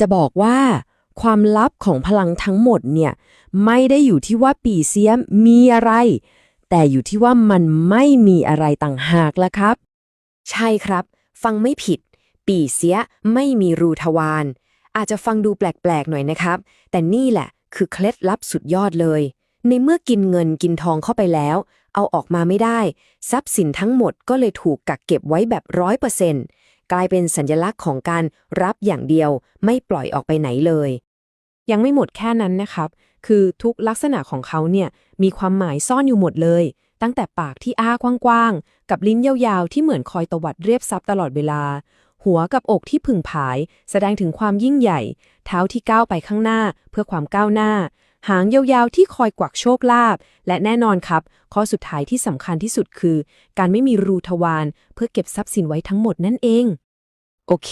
จะบอกว่า ความลับของพลังทั้งหมดเนี่ยไม่ได้อยู่ที่ว่าปีเสียมีอะไร แต่อยู่ที่ว่ามันไม่มีอะไรต่างหากละครับ ใช่ครับ ฟังไม่ผิด ปีเสียไม่มีรูทวารอาจจะฟังดูแปลกๆหน่อยนะครับ แต่นี่แหละคือเคล็ดลับสุดยอดเลย ในเมื่อกินเงินกินทองเข้าไปแล้ว เอาออกมาไม่ได้ ทรัพย์สินทั้งหมดก็เลยถูกกักเก็บไว้แบบร้อยเปอร์เซ็นต์ กลายเป็นสัญลักษณ์ของการรับอย่างเดียว ไม่ปล่อยออกไปไหนเลย ยังไม่หมดแค่นั้นนะครับ คือทุกลักษณะของเขาเนี่ยมีความหมายซ่อนอยู่หมดเลย ตั้งแต่ปากที่อ้ากว้างๆ กับลิ้นยาวๆ ที่เหมือนคอยตวัดเรียบซับตลอดเวลา หัวกับอกที่ผึ่งผาย แสดงถึงความยิ่งใหญ่ เท้าที่ก้าวไปข้างหน้า เพื่อความก้าวหน้า หางยาวๆที่คอยกวักโชคลาภและแน่นอนครับ ข้อสุดท้ายที่สำคัญที่สุดคือ การไม่มีรูทวารเพื่อเก็บทรัพย์สินไว้ทั้งหมดนั่นเอง โอเค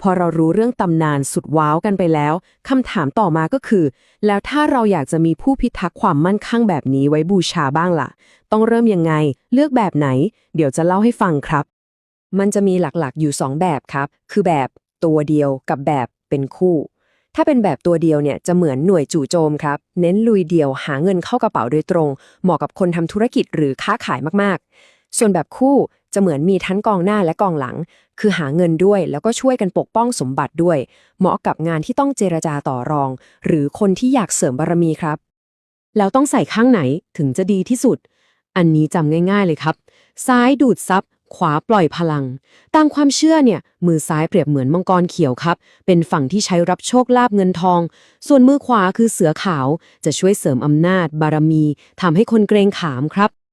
พอเรารู้เรื่องตำนานสุดว้าวกันไปแล้วคำถามต่อมาก็คือ แล้วถ้าเราอยากจะมีผู้พิทักษ์ความมั่นคงแบบนี้ไว้บูชาบ้างล่ะ ต้องเริ่มยังไง เลือกแบบไหน เดี๋ยวจะเล่าให้ฟังครับ มันจะมีหลักๆอยู่ 2 แบบครับ คือแบบตัวเดียวกับแบบเป็นคู่ ถ้าเป็นแบบตัวเดียวเนี่ยจะเหมือนหน่วยจู่โจมครับ เน้นลุยเดียวหาเงินเข้ากระเป๋าโดยตรง เหมาะกับคนทำธุรกิจหรือค้าขายมากๆ ส่วนแบบคู่จะเหมือนมีทั้งกองหน้าและกองหลัง คือหาเงินด้วยแล้วก็ช่วยกันปกป้องสมบัติด้วย เหมาะกับงานที่ต้องเจรจาต่อรอง หรือคนที่อยากเสริมบารมีครับ แล้วต้องใส่ข้างไหนถึงจะดีที่สุด อันนี้จำง่าย ๆเลยครับ ซ้ายดูดซับ ขวาปล่อยพลัง ตามความเชื่อเนี่ย มือซ้ายเปรียบเหมือนมังกรเขียวครับ เป็นฝั่งที่ใช้รับโชคลาภเงินทอง ส่วนมือขวาคือเสือขาว จะช่วยเสริมอำนาจ บารมีทำให้คนเกรงขามครับ